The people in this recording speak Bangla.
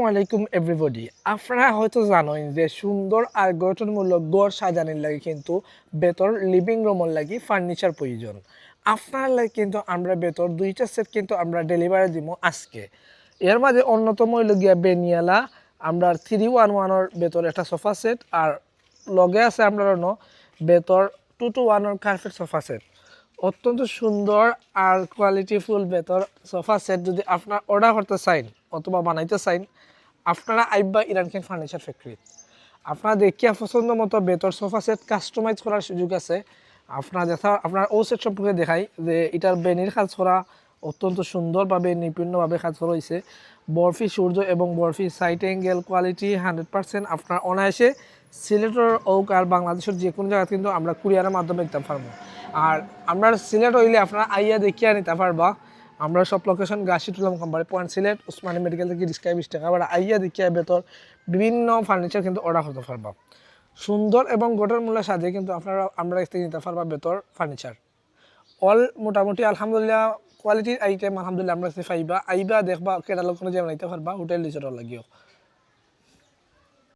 আসসালামাইকুম এভরিবডি আপনারা হয়তো জানেন যে সুন্দর আর গঠনমূলক গড় সাজানোর লাগে কিন্তু বেতর লিভিং রুমের লাগি ফার্নিচার প্রয়োজন। আপনার লাগে কিন্তু আমরা বেতর দুইটা সেট কিন্তু আমরা ডেলিভারি দিব আজকে। এর মাঝে অন্যতম হইল গিয়া বেনিয়ালা। আমরা থ্রি ওয়ান ওয়ানের বেতর একটা সোফা সেট আর লগে আছে আমরা বেতর টু টু ওয়ানের কার্পেট সোফা সেট অত্যন্ত সুন্দর আর কোয়ালিটিফুল বেতর সোফা সেট যদি আপনার অর্ডার করতে চাইন অথবা বানাইতে চাইন আপনারা আইবা ইরান কিং ফার্নিচার ফ্যাক্টরি। আপনারা দেখিয়া পছন্দ মতো বেতর সোফা সেট কাস্টমাইজ করার সুযোগ আছে। আপনার দেখা আপনার ও সেট সম্পর্কে দেখাই যে এটার বেনির কাজ করা অত্যন্ত সুন্দরভাবে, নিপুণভাবে কাজ করা হয়েছে বরফি সূর্য এবং barfi site angle quality hundred percent আপনার অনায়াসে সিলেটের ওক আর বাংলাদেশের যে কোনো জায়গায় কিন্তু আমরা কুরিয়ারের মাধ্যমে দিতে পারব। আর আমরা সিলেট হইলে আপনারা আইয়া দেখিয়া নিতে পারবা আমরা সব লোকেশন গাছি তুলাম company point Sylhet, Osmani medical থেকে রিক্সা বিশ টাকা। আবার আইয়া দেখিয়া ভেতর বিভিন্ন ফার্নিচার কিন্তু অর্ডার করতে পারবা। সুন্দর এবং গোটার মূল্য সাথে কিন্তু আপনারা, আমরা থেকে নিতে পারবা বেতর ফার্নিচার অল মোটামুটি আলহামদুলিল্লাহ কোয়ালিটির আইটেম আলহামদুলিল্লাহ আমরা ফাইবা আইবা দেখবা কেটালগ কোনো যেমন নিতে পারবা হোটেল রিসোর্ট লাগিও।